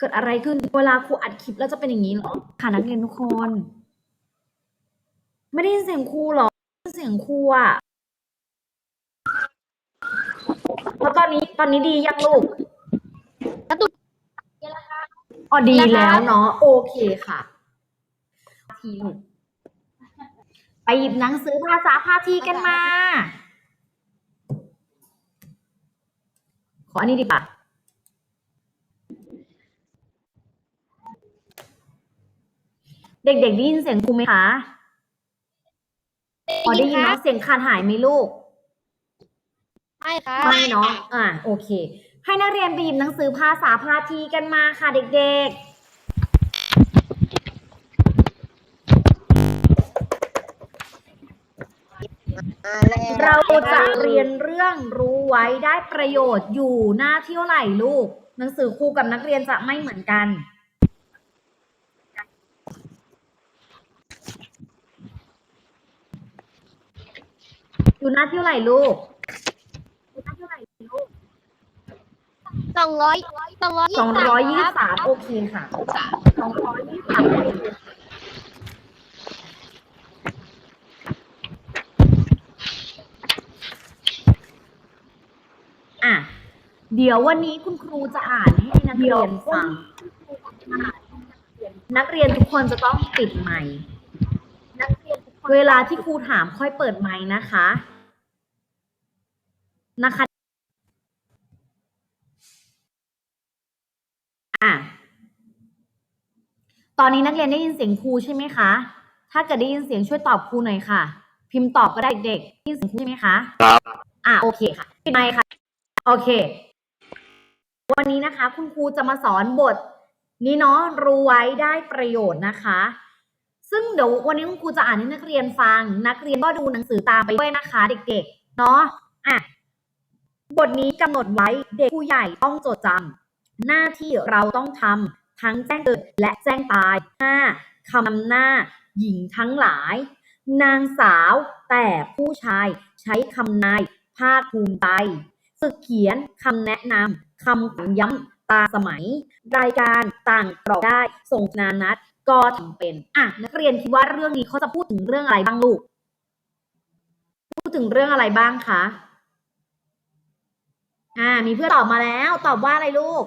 เกิดอะไรขึ้น เวลาครูอัดคลิปแล้วจะเป็นอย่างนี้เหรอค่ะนักเรียนทุกคน ไม่ได้ยินเสียงครูเหรอได้ยินเสียงครูอะแล้วตอนนี้ตอนนี้ดียังลูกกระตุกอ๋อดีนะคะแล้วเนาะโอเคค่ะทีลูกไปหยิบหนังสือภาษาพาทีกันมา ขออันนี้ดีกว่ เด็กๆได้ยินเสียงครูไหมคะอ๋อได้ยินเนาะเสียงขาดหายไหมลูก ไม่ค่ะไม่เนาะ อ่า โอเค ให้นักเรียนไปหยิบหนังสือภาษาพาทีกันมาค่ะเด็กๆเราจะเรียนเรื่องรู้ไว้ได้ประโยชน์อยู่หน้าที่เท่าไหร่ลูก หนังสือครูกับนักเรียนจะไม่เหมือนกัน อยู่หน้าที่เท่าไหร่ลูกสองร้อยสองร้อยสองร้อยยี่สิบสามโอเคค่ะสองร้อยยี่สิบสามอะ เดี๋ยววันนี้คุณครูจะอ่านให้นักเรียนฟัง นักเรียนทุกคนจะต้องปิดไมค์ เวลาที่ครูถามค่อยเปิดไมค์นะคะ นะคะอะตอนนี้นักเรียนได้ยินเสียงครูใช่ไหมคะ ถ้าเกิดได้ยินเสียงช่วยตอบครูหน่อยค่ะ พิมพ์ตอบก็ได้เด็กๆได้ยินเสียงครูใช่ไหมคะ ครับ อะโอเคค่ะปิดไมค์ค่ะ โอเค วันนี้นะคะ คุณครูจะมาสอนบท นี้เนาะรู้ไว้ได้ประโยชน์นะคะ ซึ่งเดี๋ยววันนี้คุณครูจะอ่านให้นักเรียนฟัง นักเรียนก็ดูหนังสือตามไปด้วยนะคะเด็กๆ เนาะอะบทนี้กำหนดไว้เด็กผู้ใหญ่ต้องจดจำหน้าที่เราต้องทำทั้งแจ้งเกิดและแจ้งตาย 5. คำนำหน้า หญิงทั้งหลาย นางสาวแต่ผู้ชายใช้คำนายภาคภูมิใจฝึกเขียนคำแนะนำคำย้ำตาสมัย รายการต่างกรอกได้ส่งนานัด ก็ทำเป็นอะนักเรียนคิดว่าเรื่องนี้เขาจะพูดถึงเรื่องอะไรบ้างลูก พูดถึงเรื่องอะไรบ้างคะอ่า มีเพื่อนตอบมาแล้ว ตอบว่าอะไรลูก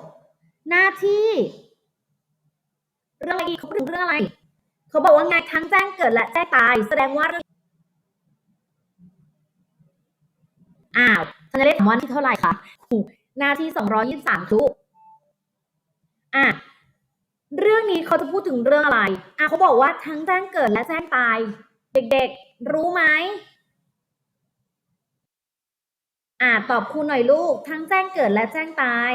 หน้าที่ เรื่องอะไรอีกเขาพูดถึงเรื่องอะไร เขาบอกว่าไงทั้งแจ้งเกิดและแจ้งตาย แสดงว่าเรื่องอ้าวฉันจะได้ถามว่าที่เท่าไหร่คะหน้าที่สองร้อยี่สามทุกอะ เรื่องนี้เขาจะพูดถึงเรื่องอะไรอะเขาบอกว่าทั้งแจ้งเกิดและแจ้งตาย เด็กๆ รู้ไหมอ่าตอบครูหน่อยลูก ทั้งแจ้งเกิดและแจ้งตาย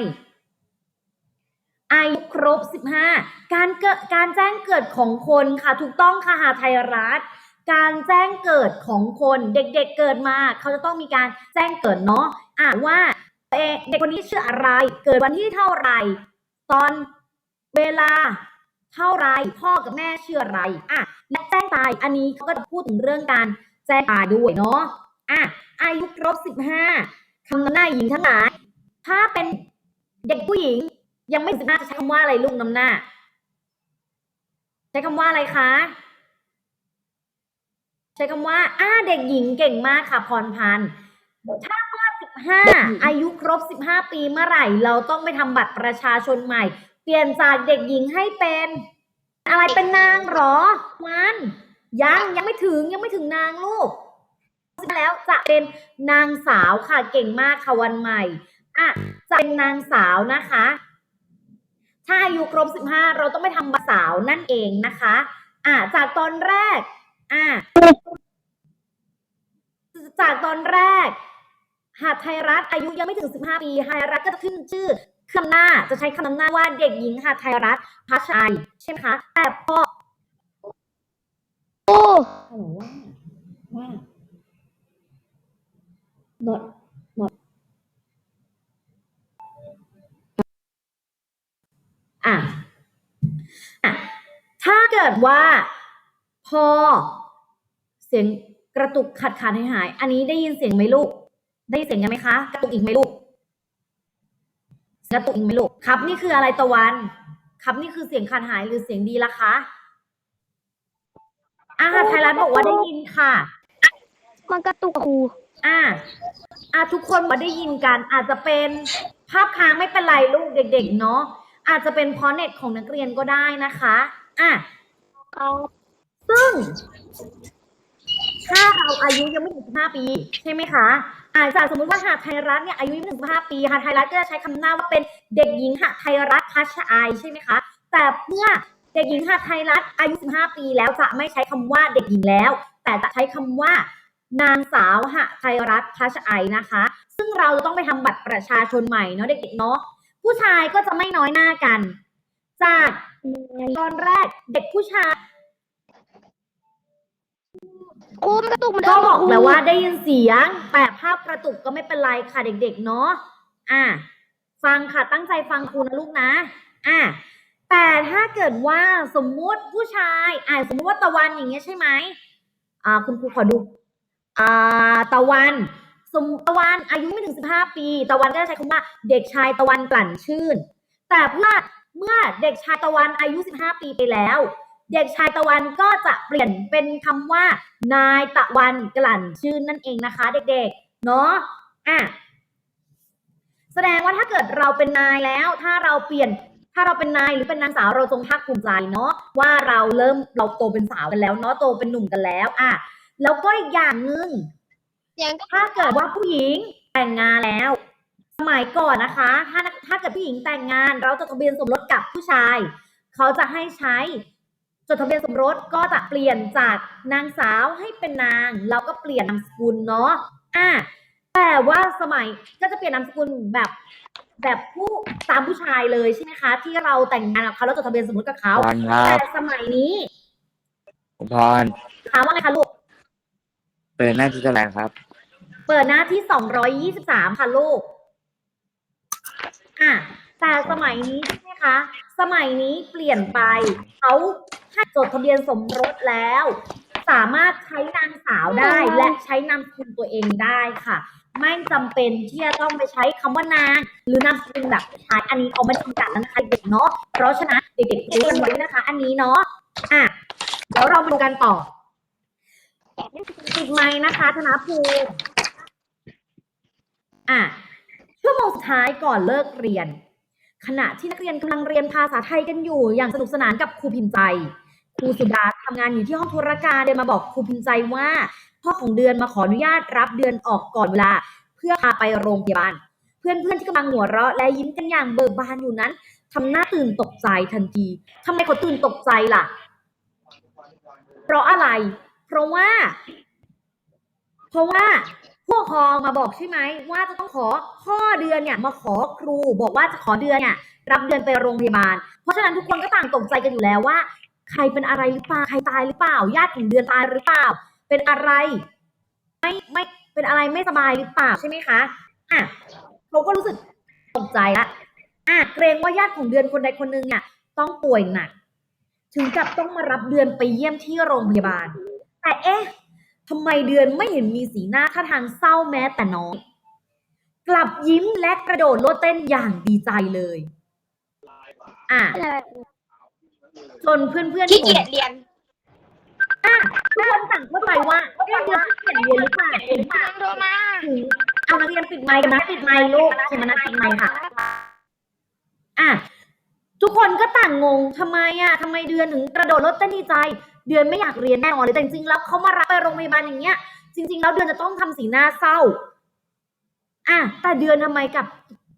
อายุครบ 15 การเกิดการแจ้งเกิดของคนค่ะ ถูกต้องค่ะหาไทยรัฐ การแจ้งเกิดของคนเด็กๆเกิดมา เขาจะต้องมีการแจ้งเกิดเนาะอ่าว่าเอ่อเด็กคนนี้ชื่ออะไร เกิดวันที่เท่าไหร่ ตอน เวลาเท่าไรพ่อกับแม่ชื่ออะไรอะและแจ้งตายอันนี้เขาก็จะพูดถึงเรื่องการแจ้งตายด้วยเนาะอะอายุครบ15คำนำหน้าหญิงทั้งหลายถ้าเป็นเด็กผู้หญิง ยังไม่สิบห้าจะใช้คำว่าอะไรลุงนำหน้า ใช้คำว่าอะไรคะใช้คำว่าอ้าเด็กหญิงเก่งมากค่ะพรพันธ์ถ้าเมื่อสิบห้าอายุครบสิบห้าปีเมื่อไหร่ เราต้องไปทำบัตรประชาชนใหม่ ปลี่ยนจากเด็กหญิงให้เป็น อะไรเป็นนางเหรอ มันยังยังไม่ถึงยังไม่ถึงนางลูกแล้วจะเป็นนางสาวค่ะเก่งมากค่ะวันใหม่อะจะเป็นนางสาวนะคะ ถ้าอายุครบ 15 เราต้องไปทำบัตรสาวนั่นเองนะคะอะจากตอนแรกอะจากตอนแรก หากไทยรัฐอายุยังไม่ถึง 15 ปีไทยรัฐก็จะขึ้นชื่อ คำหน้าจะใช้คำนำหน้าว่าเด็กหญิงหาไทยรัฐพัชชัยใช่ไหมคะแต่พอโอ้โหว่าว่าหนดหนดอะอะถ้าเกิดว่าพอ เสียงกระตุกขัดขาดหายหาย อันนี้ได้ยินเสียงไหมลูก ได้ยินเสียงกันไหมคะ กระตุกอีกไหมลูก กระตุกอีกไหมลูกครับนี่คืออะไรตะวัน ครับนี่คือเสียงขาดหายหรือเสียงดีล่ะคะอ่าไทยรัฐบอกว่าได้ยินค่ะ มันกระตุกครูอ่าอ่าทุกคนมาได้ยินกัน อาจจะเป็นภาพค้างไม่เป็นไรลูกเด็ก ๆ เนาะอาจจะเป็นเพราะเน็ตของนักเรียนก็ได้นะคะ อะเอาซึ่ง ถ้าเราอายุยังไม่ถึง15ปี ใช่ไหมคะอาจจะสมมติว่าหาไทยรัฐเนี่ยอายุยังไม่ถึง15ปีหาไทยรัฐก็จะใช้คำหน้าว่าเป็นเด็กหญิงหาไทยรัฐพัชอายใช่ไหมคะ แต่เมื่อเด็กหญิงหาไทยรัฐอายุ 15 ปี แล้วจะไม่ใช้คำว่าเด็กหญิงแล้ว แต่จะใช้คำว่านางสาวหไทยรัฐพัชไอนะคะ ซึ่งเราจะต้องไปทำบัตรประชาชนใหม่เนาะเด็กๆเนาะผู้ชายก็จะไม่น้อยหน้ากัน จากตอนแรกเด็กผู้ชาย ครูมันกระตุกเหมันก็เดิมบอกครูแล้วว่าได้ยินเสียง แต่ภาพกระตุกก็ไม่เป็นไรค่ะเด็ก ๆ เนาะอะฟังค่ะตั้งใจฟังครูนะลูกนะอะแต่ถ้าเกิดว่าสมมุติผู้ชายอะสมมุติว่าตะวันอย่างเงี้ยใช่ไหมอ่าคุณครูขอดูอ่าตะวันสมมุติตะวันอายุไม่ถึง15ปี ตะวันก็จะใช้คำว่าเด็กชายตะวันกลั่นชื่น แต่เมื่อเมื่อเด็กชายตะวันอายุ15ปีไปแล้ว เด็กชายตะวันก็จะเปลี่ยนเป็นคำว่า นายตะวันกลั่นชื่นนั่นเองนะคะ เด็กๆ เนาะอะแสดงว่าถ้าเกิดเราเป็นนายแล้ว ถ้าเราเปลี่ยนถ้าเราเป็นนายหรือเป็นนางสาวเราจงภาคภูมิใจเนาะว่าเราเริ่มเราโตเป็นสาวกันแล้วเนาะโตเป็นหนุ่มกันแล้ว อะแล้วก็อีกอย่างหนึ่งเสียงก็ถ้าเกิดว่าผู้หญิงแต่งงานแล้ว สมัยก่อนนะคะ ถ้าถ้าเกิดผู้หญิงแต่งงาน เราจดทะเบียนสมรสกับผู้ชาย เขาจะให้ใช้ จดทะเบียนสมรสก็จะเปลี่ยนจากนางสาวให้เป็นนางแล้วก็เปลี่ยนนามสกุลเนาะอะแต่ว่าสมัยก็จะเปลี่ยนนามสกุลแบบแบบผู้ตามผู้ชายเลยใช่ไหมคะ ที่เราแต่งงานกับเขาแล้วจดทะเบียนสมรสกับเขาพรครัแต่บสมัยนี้พรถามว่าไงคะลูก เปิดหน้าที่เท่าไหร่ครับ เปิดหน้าที่ 223 ค่ะลูก อะ แต่สมัยนี้ใช่ไหมคะ สมัยนี้เปลี่ยนไปเขาให้จดทะเบียนสมรสแล้ว สามารถใช้นางสาวได้และใช้นามสกุลตัวเองได้ค่ะ ไม่จำเป็นที่จะต้องไปใช้คำว่านางหรือนามสกุลแบบชายอันนี้เขาไม่ได้จำกัดแล้วนะคะเด็กเนาะเพราะฉะนั้นเด็กๆรู้กันไว้นะคะ อันนี้เนาะอะเดี๋ยวเรามาดูกันต่อปิดไม้นะคะธนภูมิอะชั่วโมงสุดท้ายก่อนเลิกเรียน ขณะที่นักเรียนกำลังเรียนภาษาไทยกันอยู่ อย่างสนุกสนานกับครูพิมพ์ใจครูสุดาทำงานอยู่ที่ห้องธุรการเดินมาบอกครูพิมพ์ใจว่าพ่อของเดือนมาขออนุญาตรับเดือนออกก่อนเวลา เพื่อพาไปโรงพยาบาล เพื่อนๆที่กำลังหัวเราะและยิ้มกันอย่างเบิกบานอยู่นั้นทำหน้าตื่นตกใจทันทีทำไมเขาตื่นตกใจล่ะ เพราะอะไร เพราะว่า เพราะว่า ผู้ปกครองมาบอกใช่ไหมว่าจะต้องขอพ่อเดือนเนี่ยมาขอครูบอกว่าจะขอเดือนเนี่ยรับเดือนไปโรงพยาบาล เพราะฉะนั้นทุกคนก็ต่างตกใจกันอยู่แล้วว่า ใครเป็นอะไรหรือเปล่าใครตายหรือเปล่าญาติของเดือนตายหรือเปล่า เป็นอะไร ไม่ไม่เป็นอะไรไม่สบายหรือเปล่าใช่ไหมคะอะเขาก็รู้สึกตกใจละอะเกรงว่าญาติของเดือนคนใดคนหนึ่งเนี่ยต้องป่วยหนักถึงกับต้องมารับเดือนไปเยี่ยมที่โรงพยาบาล แต่เอ๊ะ ทำไมเดือนไม่เห็นมีสีหน้าท่าทางเศร้าแม้แต่น้อย กลับยิ้มและกระโดดโลดเต้นอย่างดีใจเลย อะอะไรจนเพื่อนๆขี้เกียจเรียนอะทุกคนต่างเข้าใจว่าเอ๊ะเดือนขี้เกียจเรียนหรือเปล่าถึงฟังโทรมาถึงเอานักเรียนปิดไมค์กันนะปิดไมค์ลูกสมนัสปิดไมค์ค่ะ อะทุกคนก็ต่างงงทำไมอะทำไมเดือนถึงกระโดดรถเต้นดีใจ เดือนไม่อยากเรียนแน่นอนเลยแต่จริงๆแล้วเขามารับไปโรงพยาบาลอย่างเงี้ย จริง ๆ แล้วเดือนจะต้องทำสีหน้าเศร้า อะแต่เดือนทำไมกับ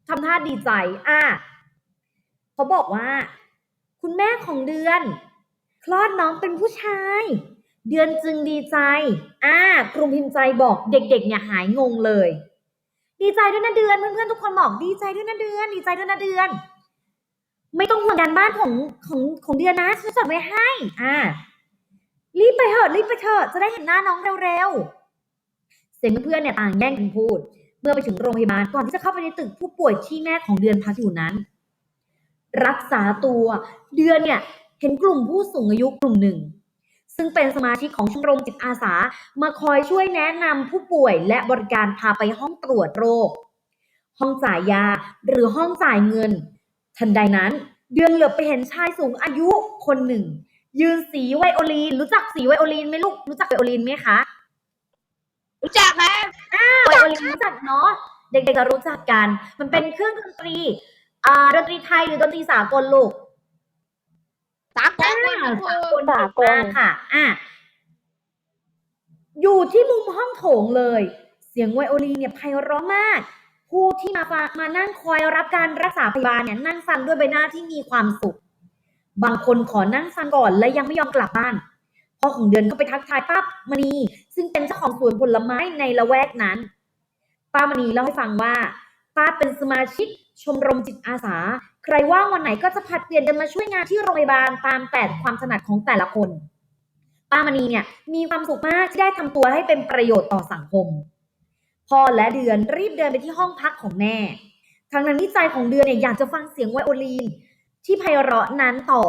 ทำท่าดีใจ อะเขาบอกว่า คุณแม่ของเดือน คลอดน้องเป็นผู้ชาย เดือนจึงดีใจ อ่ากลุ่มพิมพ์ใจบอกเด็ก ๆ เนี่ยหายงงเลย ดีใจด้วยนะเดือนเพื่อนๆทุกคนบอกดีใจด้วยนะเดือน ดีใจด้วยนะเดือน ไม่ต้องห่วงการบ้านของของของเดือนนะฉันจัดไว้ให้ อ่า รีบไปเถอะรีบไปเถอะจะได้เห็นหน้าน้องเร็วๆ เสียงเพื่อนๆเนี่ยต่างแย่งกันพูด เมื่อไปถึงโรงพยาบาลก่อนที่จะเข้าไปในตึกผู้ป่วยที่แม่ของเดือนพักอยู่นั้น รักษาตัวเดือนเนี่ยเห็นกลุ่มผู้สูงอายุกลุ่มหนึ่ง ซึ่งเป็นสมาชิกของชมรมจิตอาสามาคอยช่วยแนะนำผู้ป่วยและบริการพาไปห้องตรวจโรค ห้องจ่ายยาหรือห้องจ่ายเงิน ทันใดนั้น เดือนเหลือไปเห็นชายสูงอายุคนหนึ่ง ยืนสีไวโอลิน รู้จักสีไวโอลินไหมลูก รู้จักไวโอลินไหมคะรู้จักครับไวโอลินรู้จักเนาะ เด็กๆก็รู้จักกัน มันเป็นเครื่องดนตรีอ่าดนตรีไทยหรือดนตรีสากลลูกสากลอ่าครูสากลสากลค่ะ อะ อยู่ที่มุมห้องโถงเลย เสียงไวโอลินเนี่ยไพเราะมาก ผู้ที่มาฟังมานั่งคอยรับการรักษาพยาบาลเนี่ยนั่งฟังด้วยใบหน้าที่มีความสุข บางคนขอนั่งฟังก่อนและยังไม่ยอมกลับบ้านพ่อของเดือนก็ไปทักทายป้ามณี ซึ่งเป็นเจ้าของสวนผลไม้ในละแวกนั้น ป้ามณีเล่าให้ฟังว่า ป้าเป็นสมาชิกชมรมจิตอาสา ใครว่างวันไหนก็จะผัดเปลี่ยนกันมาช่วยงานที่โรงพยาบาลตามแต่ความถนัดของแต่ละคน ป้ามณีเนี่ยมีความสุขมากที่ได้ทำตัวให้เป็นประโยชน์ต่อสังคม พ่อและเดือนรีบเดินไปที่ห้องพักของแม่ทางนั้นที่ใจของเดือนเนี่ยอยากจะฟังเสียงไวโอลิน ที่ไพเราะนั้นต่อ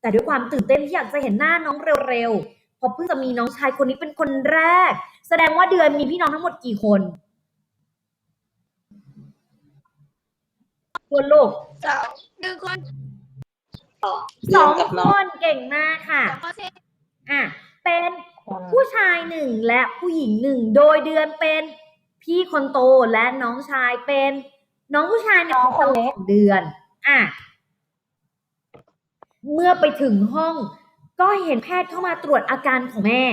แต่ด้วยความตื่นเต้นที่อยากจะเห็นหน้าน้องเร็วๆเพราะเพิ่งจะมีน้องชายคนนี้เป็นคนแรก แสดงว่าเดือนมีพี่น้องทั้งหมดกี่คนคนลูกสองหนึ่งคนสองคนเก่งมากค่ะสองคนเซอะเป็นผู้ชายหนึ่งและผู้หญิงหนึ่ง โดยเดือนเป็นพี่คนโตและน้องชายเป็น น้องผู้ชายเนี่ยน้องคนเล็กเดือน อะ เมื่อไปถึงห้อง ก็เห็นแพทย์เข้ามาตรวจอาการของแม่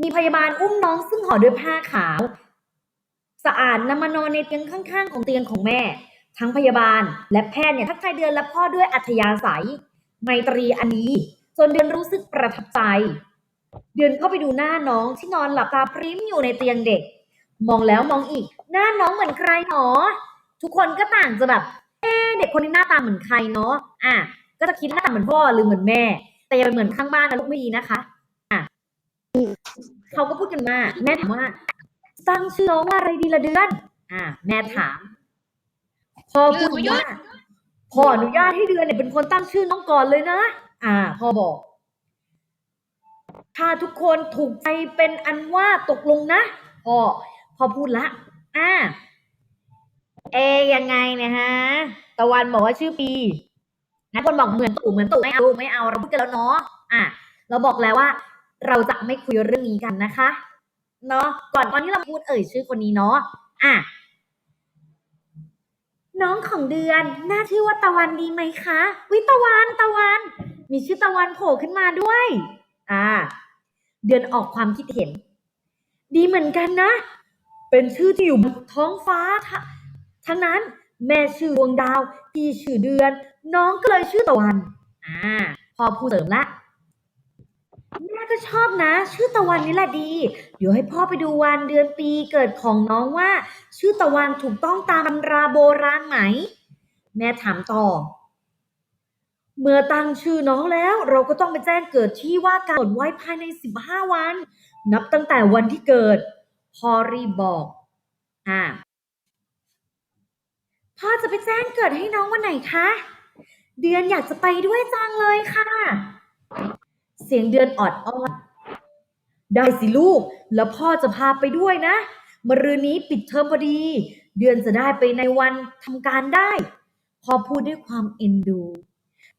มีพยาบาลอุ้มน้องซึ่งห่อด้วยผ้าขาว สะอาดนำมานอนในเตียงข้างๆ ของเตียงของแม่ ทั้งพยาบาลและแพทย์เนี่ยทักทายเดือนและพ่อด้วยอัธยาศัย ไมตรีอันนี้จนเดือนรู้สึกประทับใจ เดือนเข้าไปดูหน้าน้องที่นอนหลับตาพริ้มอยู่ในเตียงเด็ก มองแล้วมองอีก หน้าน้องเหมือนใครหนอ ทุกคนก็ต่างจะแบบ เอเด็กคนนี้หน้าตาเหมือนใครเนาะอะก็จะคิดหน้าตาเหมือนพ่อหรือเหมือนแม่ แต่อย่าไปเหมือนข้างบ้านนะลูกไม่ดีนะคะอะเขาก็พูดกันมาแม่ถามว่าตั้งชื่อน้องว่าอะไรดีละเดือน อะแม่ถามพ่อพูดว่าพ่ออนุญาตให้เดือนเนี่ยเป็นคนตั้งชื่อน้องก่อนเลยนะ อ่าพ่อบอกถ้าทุกคนถูกใจเป็นอันว่าตกลงนะพ่อพ่อพูดละ อ่า เอยังไงเนี่ยฮะ ตะวันบอกว่าชื่อปีนะคนบอกเหมือนตู่เหมือนตู่ไม่เอาไม่เอาเราพูดกันแล้วเนาะอะเราบอกแล้วว่า เราจะไม่คุยเรื่องนี้กันนะคะเนาะก่อนตอนที่เราพูดเอ่ยชื่อคนนี้เนาะอะน้องของเดือนน่าชื่อว่าตะวันดีไหมคะ วิตะวันตะวัน มีชื่อตะวันโผล่ขึ้นมาด้วย อ่า เดือนออกความคิดเห็น ดีเหมือนกันนะ เป็นชื่อที่อยู่บนท้องฟ้า ทั้งนั้นแม่ชื่อดวงดาว พี่ชื่อเดือน น้องก็เลยชื่อตะวันอ่าพอพูดเสริมละแม่ก็ชอบนะ ชื่อตะวันนี่แหละดี เดี๋ยวให้พ่อไปดูวันเดือนปีเกิดของน้องว่า ชื่อตะวันถูกต้องตามตำราโบราณไหม แม่ถามต่อ เมื่อตั้งชื่อน้องแล้ว เราก็ต้องไปแจ้งเกิดที่ว่าการกดไว้ภายใน 15 วัน นับตั้งแต่วันที่เกิดพ่อรีบบอกอ่า พ่อจะไปแจ้งเกิดให้น้องวันไหนคะ เดือนอยากจะไปด้วยจังเลยค่ะ เสียงเดือนออดอ้อนได้สิลูก แล้วพ่อจะพาไปด้วยนะมรืนนี้ปิดเทอมพอดี เดือนจะได้ไปในวันทำการได้พ่อพูดด้วยความเอ็นดู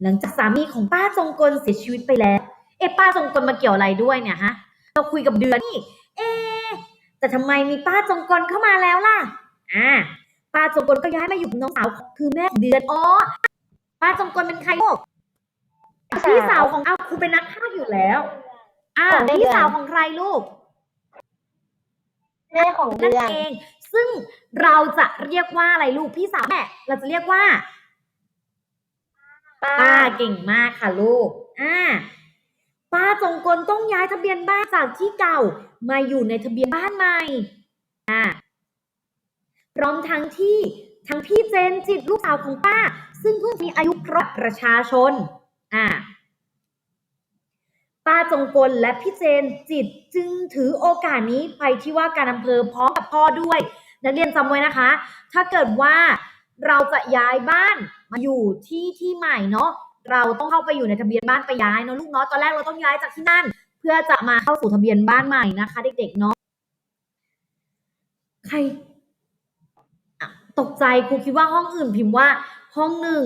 หลังจากสามีของป้าจงกลเสียชีวิตไปแล้ว เอ๊ป้าจงกลมาเกี่ยวอะไรด้วยเนี่ยฮะ เราคุยกับเดือนนี่ เอ๊ะแต่ทำไมมีป้าจงกลเข้ามาแล้วล่ะ อ่า ป้าจงกลก็ย้ายมาอยู่กับน้องสาวคือแม่ของเดือนอ๋อป้าจงกลเป็นใครลูกพี่สาวของอ้าวครูเป็นนักพากย์อยู่แล้ว อ่าของเดือน พี่สาวของใครลูก แม่ของนั่เดืนอน เอง ซึ่งเราจะเรียกว่าอะไรลูกพี่สาวแม่เราจะเรียกว่า ป้าเก่งมากค่ะลูก อ่า ป้าจงกลต้องย้ายทะเบียนบ้านจากที่เก่า มาอยู่ในทะเบียนบ้านใหม่ อ่าพ ร้อมทั้งที่ทั้งพี่เจนจิตลูกสาวของป้า ซึ่งเพิ่งมีอายุครบประชาชนอ่าป้าจงกลและพี่เจนจิตจึงถือโอกาสนี้ไปที่ว่าการอำเภอพร้อมกับพ่อด้วย นักเรียนจำไว้นะคะ ถ้าเกิดว่าเราจะย้ายบ้านมาอยู่ที่ที่ใหม่เนาะเราต้องเข้าไปอยู่ในทะเบียนบ้านไปย้ายเนาะลูกเนาะตอนแรกเราต้องย้ายจากที่นั่น เพื่อจะมาเข้าสู่ทะเบียนบ้านใหม่นะคะ เด็กๆเนาะใคร ตกใจครูคิดว่าห้องอื่นพิมพ์ว่า ห้องหนึ่ง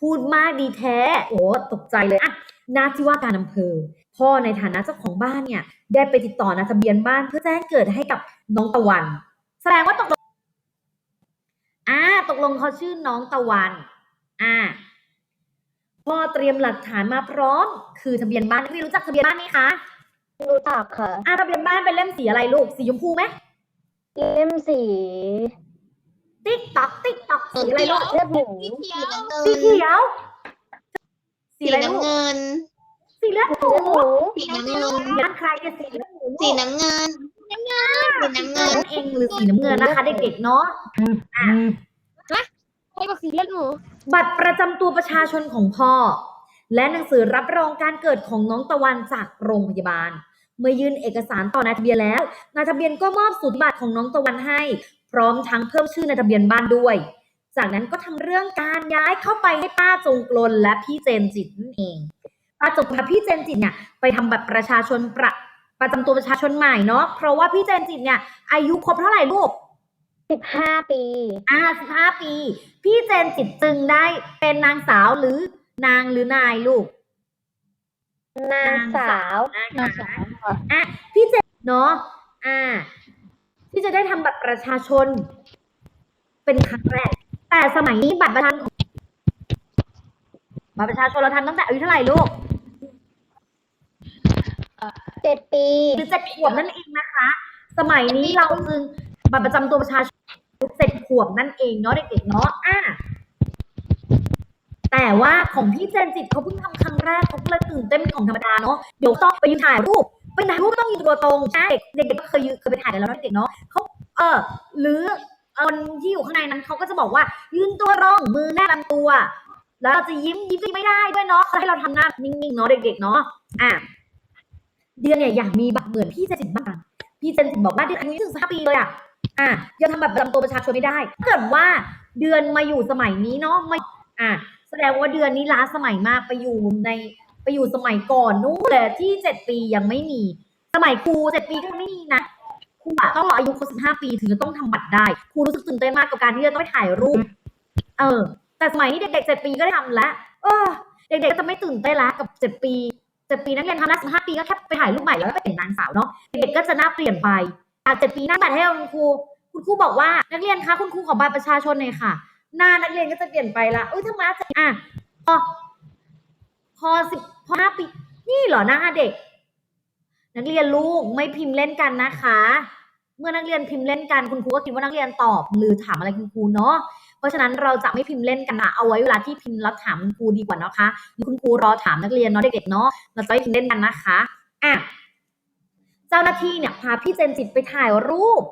พูดมากดีแท้ โอ้ตกใจเลยอะหน้าที่ว่าการอำเภอ พ่อในฐานะเจ้าของบ้านเนี่ย ได้ไปติดต่อนายทะเบียนบ้านเพื่อแจ้งเกิดให้กับน้องตะวัน แสดงว่าตกลงอ่าตกลงเขาชื่อน้องตะวันอ่าพ่อเตรียมหลักฐานมาพร้อม คือทะเบียนบ้านนักเรียนรู้จักทะเบียนบ้านไหมคะรู้จักค่ะอ่าทะเบียนบ้านเป็นเล่มสีอะไรลูกสีชมพูไหมเล่มสี ติ๊กต๊อกติ๊กต๊อกสีอะไรลูกเลือดหมูสีเขียวสีเขียวสีสีอะไรลูกน้ำเงิน สีเลือดหมูสีน้ำเงินบ้านใครจะสีเลือดหมูลูกสีน้ำเงินสีน้ำเงินน้องเองหรือสีน้ำเงินนะคะ เด็กๆเนาะให้บอกสีเลือดหมูบัตรประจำตัวประชาชนของพ่อ และหนังสือรับรองการเกิดของน้องตะวันจากโรงพยาบาล เมื่อยื่นเอกสารต่อนายทะเบียนแล้วนายทะเบียนก็มอบสูตรบัตรของน้องตะวันให้ พร้อมทั้งเพิ่มชื่อในทะเบียนบ้านด้วย จากนั้นก็ทำเรื่องการย้ายเข้าไปให้ป้าจงกลนและพี่เจนจิตนั่นเองป้าจงกลนและพี่เจนจิตเนี่ยไปทำบัตรประชาชนประประจำตัวประชาชนใหม่เนาะเพราะว่าพี่เจนจิตเนี่ยอายุครบเท่าไหร่ลูกสิบห้าปีอ่าสิบห้าปี พี่เจนจิตจึงได้เป็นนางสาวหรือนางหรือนายลูก นางสาวนะคะอะพี่เจนเนาะอ่า ที่จะได้ทำบัตรประชาชน เป็นครั้งแรก แต่สมัยนี้บัตรประชาชนบัตรประชาชนเราทำตั้งแต่อายุเท่าไหร่ลูกเจ็ดปีหรือเจ็ดขวบนั่นเองนะคะ สมัยนี้เราจึงบัตรประจำตัวประชาชนเจ็ดขวบนั่นเองเนาะเด็กๆเนาะอะแต่ว่าของพี่เจนจิตเขาเพิ่งทำครั้งแรกเขาก็เลยตื่นเต้นเป็นของธรรมดาเนาะเดี๋ยวต้องไปยืนถ่ายรูป ไปถ่ายรูปต้องยืนตัวตรงใช่เด็กๆก็เคยยืนเคยไปถ่ายกันแล้วเนเด็กเนาะเขาเออหรือคนที่อยู่ข้างในนั้นเขาก็จะบอกว่า ยืนตัวตรงมือแนบลำตัว แล้วเราจะยิ้มยิ้มก็ไม่ได้ด้วยเนาะเขาให้เราทำหน้านิ่งๆเนาะเด็ก ๆ เนาะอะเดือนเนี่ยอยากมีบัตรเหมือนพี่เจนจิตบ้างพี่เจนจิตบอกว่าเดือนอายุยี่สิบห้าปีเลยอะอะยังทำแบัตรประจำตัวประชาชนไม่ได้ถ้าเกิดว่าเดือนมาอยู่สมัยนี้เนาะไม่อะแสดงว่าเดือนนี้ล้าสมัยมากไปอยู่ใน ไปอยู่สมัยก่อนนู้นเลยที่เจ็ดปียังไม่มี สมัยครูเจ็ดปีก็ยังไม่มีนะครูอะต้องรออายุครบสิบห้าปีถึงจะต้องทำบัตรได้ครูรู้สึกตื่นเต้นมากกับการที่จะต้องไปถ่ายรูป เออ แต่สมัยนี้เด็กๆเจ็ดปีก็ได้ทำแล้วเออ เด็กๆก็จะไม่ตื่นเต้นละกับเจ็ดปีเจ็ดปีนักเรียนทำแล้วสิบห้าปีก็แค่ไปถ่ายรูปใหม่แล้วก็เป็นนางสาวเนาะเด็กๆก็จะหน้าเปลี่ยนไปจากเจ็ดปีหน้าบัตรให้คุณครูคุณครูบอกว่านักเรียนคะคุณครูขอบัตรประชาชนหน่อยค่ะ หน้านักเรียนก็จะเปลี่ยนไปละเอ้ยทำไมจะอะพอ พอสิบพอห้าปี นี่เหรอหน้าเด็ก นักเรียนลูกไม่พิมพ์เล่นกันนะคะ เมื่อนักเรียนพิมพ์เล่นกันคุณครูก็คิดว่านักเรียนตอบ หรือถามอะไรคุณครูเนาะเพราะฉะนั้นเราจะไม่พิมพ์เล่นกันนะเอาไว้เวลาที่พิมพ์แล้วถามคุณครูดีกว่านะคะหรือคุณครูรอถามนักเรียนเนาะเด็กๆเนาะเราจะไม่พิมพ์เล่นกันนะคะอะเจ้าหน้าที่เนี่ยพาพี่เจนจิตไปถ่ายรูป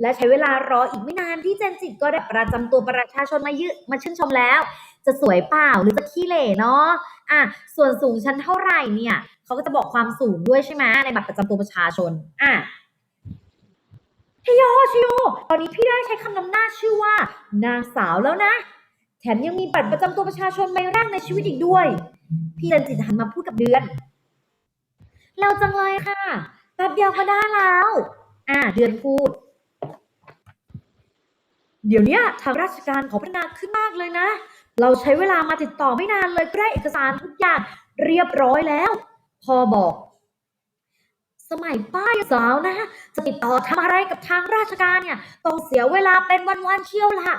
และใช้เวลารออีกไม่นานพี่เจนจิตก็ได้ประจำตัวประชาชนมายืมาชื่นชมแล้ว จะสวยเปล่าหรือจะขี้เหร่เนาะอะส่วนสูงชั้นเท่าไหร่เนี่ยเขาก็จะบอกความสูงด้วยใช่ไหมในบัตรประจำตัวประชาชนอะชโยชโยตอนนี้พี่ได้ใช้คำนำหน้าชื่อว่า นางสาวแล้วนะ แถมยังมีบัตรประจำตัวประชาชนใบแรกในชีวิตอีกด้วย พี่เดินจิตหันมาพูดกับเดือน เราจังเลยค่ะแป๊บเดียวก็ได้แล้ว อ่า เดือนพูด เดี๋ยวนี้ทางราชการขอพัฒนาขึ้นมากเลยนะ เราใช้เวลามาติดต่อไม่นานเลยก็ได้เอกสารทุกอย่างเรียบร้อยแล้ว พอบอก สมัยป้ายสาวนะจะติดต่อทำอะไรกับทางราชการเนี่ยต้องเสียเวลาเป็นวันๆเชี่ยวละ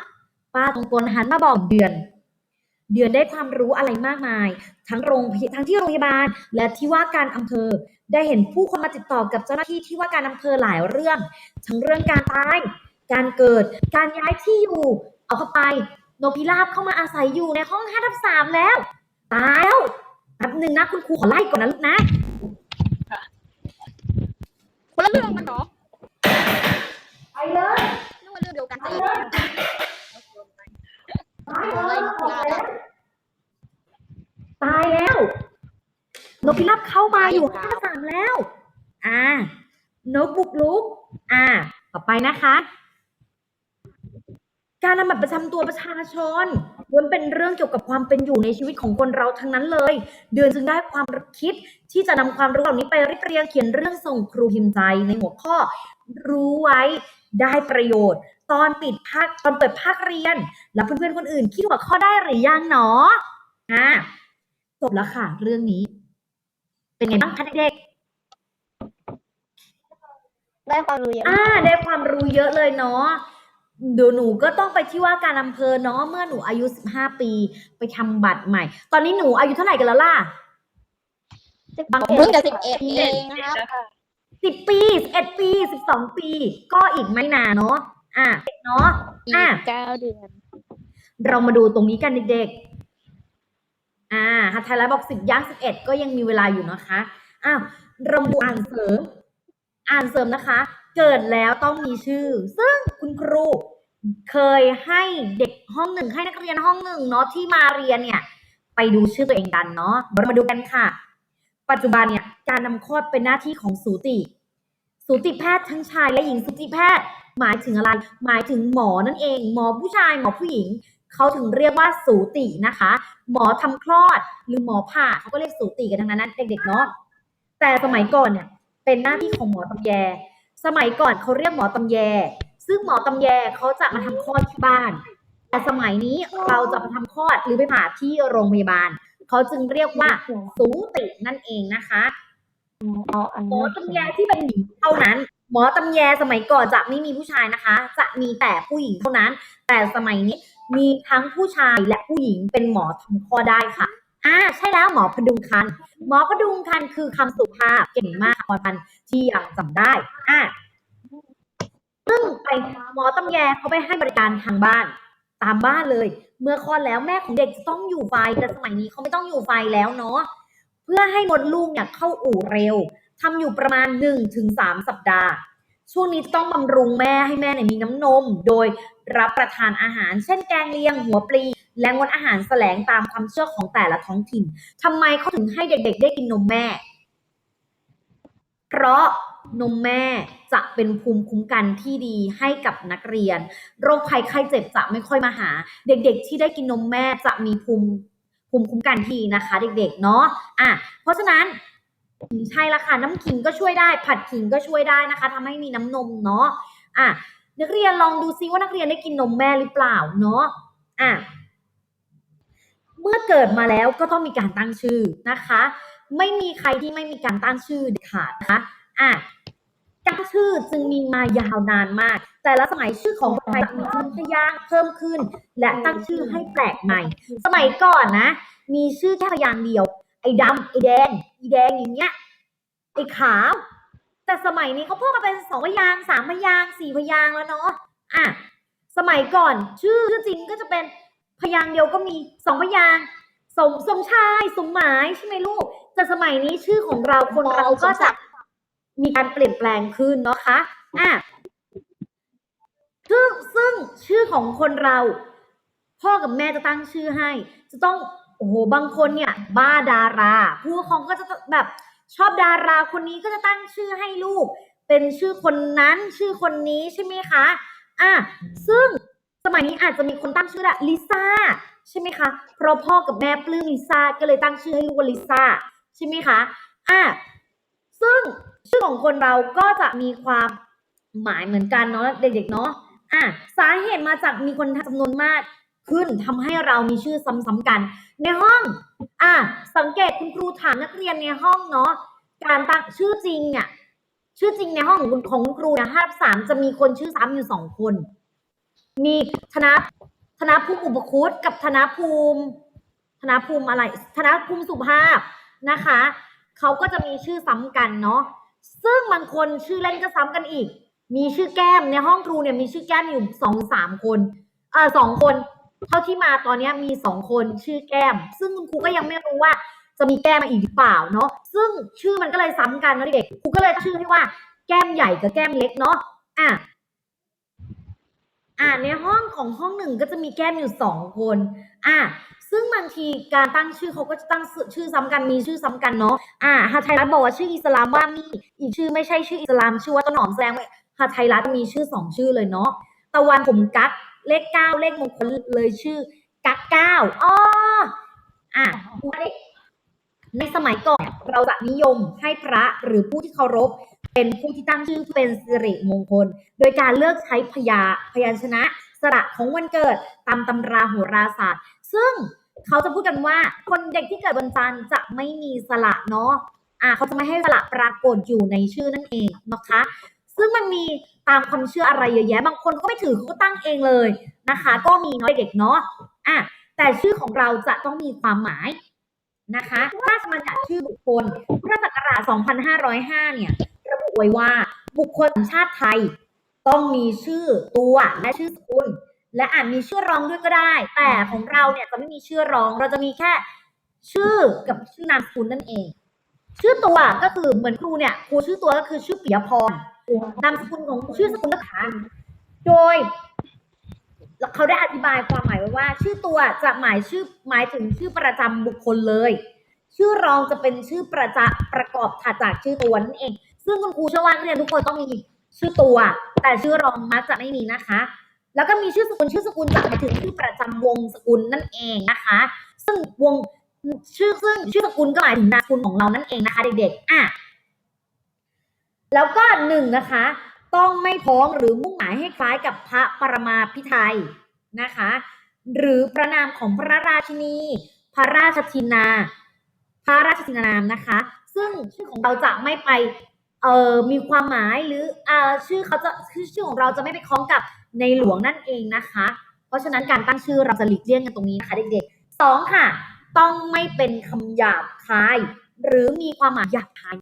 ป้าตรงกลหันมาบอกเดือน เดือนได้ความรู้อะไรมากมาย ทั้งโรงทั้งที่โรงพยาบาล และที่ว่าการอำเภอได้เห็นผู้คนมาติดต่อกับเจ้าหน้าที่ที่ว่าการอำเภอหลายเรื่อง ทั้งเรื่องการตาย การเกิด การย้ายที่อยู่ เอาเข้าไป นกพิราบเข้ามาอาศัยอยู่ในห้องห้าทับสามแล้ว ตายแล้วแป๊บหนึ่งนะคุณครูขอไล่ก่อนนะลูกนะ คนละเรื่องกันเหรอไปเลยนึกว่าเรื่องเดียวกันไปสิเลยตายแล้วตายแล้วตายแล้วนกพิราบเข้ามาอยู่ห้าสามแล้ว อ่านกบุกลุก อ่า ต่อไปนะคะ การนำบัตรประจำตัวประชาชนล้วนเป็นเรื่องเกี่ยวกับความเป็นอยู่ในชีวิตของคนเราทั้งนั้นเลย เดือนจึงได้ความคิดที่จะนำความรู้เหล่านี้ไปเรียบเรียงเขียนเรื่องส่งครูพิมพ์ใจในหัวข้อ รู้ไว้ได้ประโยชน์ ตอนปิดภาคตอนเปิดภาคเรียน แล้วเพื่อนๆคนอื่นคิดหัวข้อได้หรือยังเนาะอะจบแล้วค่ะ เรื่องนี้ เป็นไงบ้างคะเด็กๆได้ความรู้เยอะ อ่า ได้ความรู้เยอะเลยเนาะ เดี๋ยวหนูก็ต้องไปที่ว่าการอำเภอเนาะเมื่อหนูอายุ15ปี ไปทำบัตรใหม่ ตอนนี้หนูอายุเท่าไหร่กันแล้วล่ะ บางเพิ่งจะสิบเอ็ดเองนะครับสิบปีเอ็ดปีสิบสองปี ก็อีกไม่นานเนาะอะเนาะอีอะ กเก้าเดือนเรามาดูตรงนี้กันเด็กๆ อ่าฮัทไทยรัฐบอกสิบย่างสิบเอ็ดก็ยังมีเวลาอยู่นะคะ อ้าวเรามาดูอ่านเสริม อ่านเสริมนะคะ เกิดแล้วต้องมีชื่อ ซึ่งคุณครู เคยให้เด็กห้องหนึ่งให้นักเรียนห้องหนึ่งเนาะที่มาเรียนเนี่ย ไปดูชื่อตัวเองกันเนาะเรามาดูกันค่ะ ปัจจุบันเนี่ยการนำคลอดเป็นหน้าที่ของสูติ สูติแพทย์ทั้งชายและหญิงสูติแพทย์ หมายถึงอะไร หมายถึงหมอนั่นเอง หมอผู้ชายหมอผู้หญิงเขาถึงเรียกว่าสูตินะคะ หมอทำคลอดหรือหมอผ่าเขาก็เรียกสูติกันทั้งนั้นนะเด็กๆเนาะแต่สมัยก่อนเนี่ยเป็นหน้าที่ของหมอตำแย สมัยก่อนเขาเรียกหมอตำแย ซึ่งหมอตำแยเขาจะมาทำคลอดที่บ้าน แต่สมัยนี้เราจะมาทำคลอดหรือไปผ่าที่โรงพยาบาล เขาจึงเรียกว่าสูตินั่นเองนะคะหมอตำแยที่เป็นหญิงเท่านั้น หมอตำแยสมัยก่อนจะไม่มีผู้ชายนะคะ จะมีแต่ผู้หญิงเท่านั้น แต่สมัยนี้มีทั้งผู้ชายและผู้หญิงเป็นหมอทำคลอดได้ค่ะอ่าใช่แล้วหมอพดุงคัน หมอพดุงคันคือคำสุภาพเก่งมากค่ะพรพันที่ยังจำได้อ่า ซึ่งไปหมอตำแยเขาไปให้บริการทางบ้าน ตามบ้านเลย เมื่อคลอดแล้วแม่ของเด็กจะต้องอยู่ไฟแต่สมัยนี้เขาไม่ต้องอยู่ไฟแล้วเนาะเพื่อให้มดลูกเนี่ยเข้าอู่เร็วทำอยู่ประมาณ 1-3 สัปดาห์ช่วงนี้ต้องบำรุงแม่ให้แม่เนี่ยมีน้ำนม โดยรับประทานอาหาร เช่นแกงเลียงหัวปลี และงดอาหารแสลงตามความเชื่อของแต่ละท้องถิ่นทำไมเขาถึงให้เด็กๆ ได้กินนมแม่ เพราะ นมแม่จะเป็นภูมิคุ้มกันที่ดีให้กับนักเรียน โรคภัยไข้เจ็บจะไม่ค่อยมาหา เด็กๆ ที่ได้กินนมแม่จะมีภูมิภูมิคุ้มกันที่นะคะ เด็กๆเนาะอะเพราะฉะนั้นใช่ละค่ะน้ำขิงก็ช่วยได้ ผัดขิงก็ช่วยได้นะคะทำให้มีน้ำนมเนาะอะนักเรียนลองดูซิว่านักเรียนได้กินนมแม่หรือเปล่าเนาะอะเมื่อเกิดมาแล้วก็ต้องมีการตั้งชื่อนะคะ ไม่มีใครที่ไม่มีการตั้งชื่อเด็ดขาดนะคะ อะตั้งชื่อจึงมีมายาวนานมาก แต่ละสมัยชื่อของคนไทยมีพยางค์เพิ่มขึ้น และตั้งชื่อให้แปลกใหม่ สมัยก่อนนะ มีชื่อแค่พยางค์เดียว ไอ้ดำไอ้แดงไอีแดงอย่างเงี้ยไอ้ขาว แต่สมัยนี้เขาเพิ่มมาเป็นสองพยางค์สามพยางค์สี่พยางค์แล้วเนาะอะสมัยก่อนชื่อชื่อจริงก็จะเป็นพยางค์เดียวก็มีสองพยางค์สมสมชายสมหมายใช่ไหมลูก แต่สมัยนี้ชื่อของเราคนเราก็จะ มีการเปลี่ยนแปลงขึ้นเนาะคะอะซึ่งซึ่งชื่อของคนเรา พ่อกับแม่จะตั้งชื่อให้ จะต้องโอ้โหบางคนเนี่ย บ้าดารา ผู้ปกครองก็จะแบบชอบดาราคนนี้ก็จะตั้งชื่อให้ลูก เป็นชื่อคนนั้นชื่อคนนี้ใช่ไหมคะอะซึ่งสมัยนี้อาจจะมีคนตั้งชื่อแบบลิซ่าใช่ไหมคะ เพราะพ่อกับแม่ปลื้มลิซ่าก็เลยตั้งชื่อให้ลูกว่าลิซ่าใช่ไหมคะอะ ซึ่งชื่อของคนเราก็จะมีความหมายเหมือนกันเนาะเด็กๆเนาะอะสาเหตุมาจากมีคนจำนวนมากขึ้นทำให้เรามีชื่อซ้ำๆกัน ในห้อง อะสังเกตคุณครูถามนักเรียนในห้องเนาะการตั้งชื่อจริงเนี่ยชื่อจริงในห้องของคุณของคุณครูนะห้าสามจะมีคนชื่อซ้ำอยู่สองคน มีธนธนภูมิอุปคุตกับธนภูมิ ธนภูมิอะไร ธนภูมิสุภาพนะคะ เขาก็จะมีชื่อซ้ำกันเนาะซึ่งบางคนชื่อเล่นก็ซ้ำกันอีก มีชื่อแก้มในห้องครูเนี่ยมีชื่อแก้มอยู่สองสามคนเออสองคน เท่าที่มาตอนนี้มีสองคนชื่อแก้ม ซึ่งคุณครูก็ยังไม่รู้ว่าจะมีแก้มมาอีกหรือเปล่าเนาะซึ่งชื่อมันก็เลยซ้ำกันนะเด็กครูก็เลยชื่อให้ว่าแก้มใหญ่กับแก้มเล็กเนาะอะอะในห้องของห้องหนึ่งก็จะมีแก้มอยู่สองคน อะ ซึ่งบางทีการตั้งชื่อเขาก็จะตั้งชื่อซ้ำกันมีชื่อซ้ำกันเนาะอะฮาไทยรัฐบอกว่าชื่ออิสลามว่ามีอีกชื่อไม่ใช่ชื่ออิสลามชื่อว่าต้นหอมแสดงว่าฮาไทยรัฐมีชื่อสองชื่อเลยเนาะตะวันผมกัดเลขเก้าเลขมงคลเลยชื่อกักเก้าอ๋ออะในสมัยก่อนเราจะนิยมให้พระหรือผู้ที่เคารพเป็นผู้ที่ตั้งชื่อเป็นสิริมงคล โดยการเลือกใช้พยาพยัญชนะสระของวันเกิดตามตำราโหราศาสตร์ ซึ่ง เขาจะพูดกันว่า คนเด็กที่เกิดวันจันทร์จะไม่มีสระเนาะอ่าเขาจะไม่ให้สระปรากฏอยู่ในชื่อนั่นเองนะคะ ซึ่งมันมีตามความเชื่ออะไรเยอะแยะ บางคนก็ไม่ถือเขาก็ตั้งเองเลยนะคะ ก็มีน้อยเด็กเนาะอะแต่ชื่อของเราจะต้องมีความหมายนะคะถ้ามาจากชื่อบุคคลพุทธศักราช 2505 เนี่ย ระบุไว้ว่าบุคคลสัญชาติไทย ต้องมีชื่อตัวและชื่อสกุล และอาจมีชื่อรองด้วยก็ได้ แต่ของเราเนี่ยจะไม่มีชื่อรอง เราจะมีแค่ชื่อกับชื่อนามสกุลนั่นเอง ชื่อตัวก็คือเหมือนครูเนี่ยครูชื่อตัวก็คือชื่อปิยพรนามสกุลของชื่อสกุลนะคะโดยเขาได้อธิบายความหมายไว้ว่า ชื่อตัวจะหมายชื่อหมายถึงชื่อประจำบุคคลเลย ชื่อรองจะเป็นชื่อประจะประกอบถัดจากชื่อตัวนั่นเอง ซึ่งคุณครูเชื่อว่านักเรียนทุกคนต้องมีชื่อตัว แต่ชื่อรองมักจะไม่มีนะคะ แล้วก็มีชื่อสกุลชื่อสกุลจะหมายถึงชื่อประจำวงสกุลนั่นเองนะคะ ซึ่งวงชื่อซึ่งชื่อสกุลก็หมายถึงนามสกุลของเรานั่นเองนะคะ เด็กๆอะแล้วก็หนึ่งนะคะ ต้องไม่พ้องหรือมุ่งหมายให้คล้ายกับพระปรมาภิไธยนะคะ หรือพระนามของพระราชินี พระราชทินา พระราชทินานามนะคะ ซึ่งชื่อของเราจะไม่ไปเอ่อมีความหมายหรือเอ่อชื่อเขาจะชื่อชื่อของเราจะไม่ไปคล้องกับ ในหลวงนั่นเองนะคะ เพราะฉะนั้นการตั้งชื่อเราจะหลีกเลี่ยงกันตรงนี้นะคะเด็กๆสองค่ะ ต้องไม่เป็นคำหยาบคาย หรือมีความหมายหยาบคาย